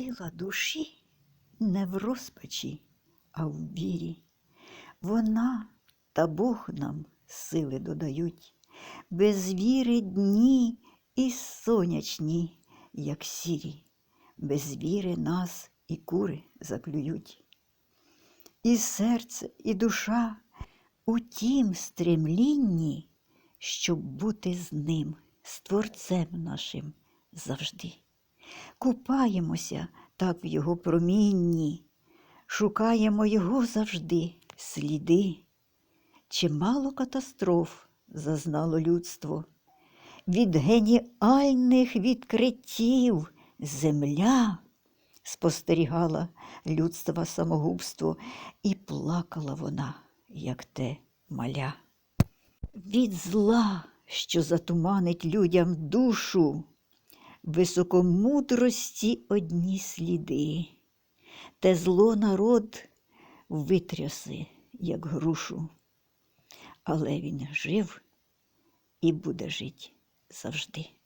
Сила душі не в розпачі, а в вірі. Вона та Бог нам сили додають. Без віри дні і сонячні, як сірі, без віри нас і кури заклюють. І серце, і душа у тім стремлінні, щоб бути з ним, з Творцем нашим завжди. Купаємося так в його промінні, шукаємо його завжди сліди. Чимало катастроф зазнало людство. Від геніальних відкриттів земля спостерігала людства самогубство, і плакала вона, як те маля. Від зла, що затуманить людям душу, високомудрості одні сліди, те зло народ витряси, як грушу, але він жив і буде жить завжди.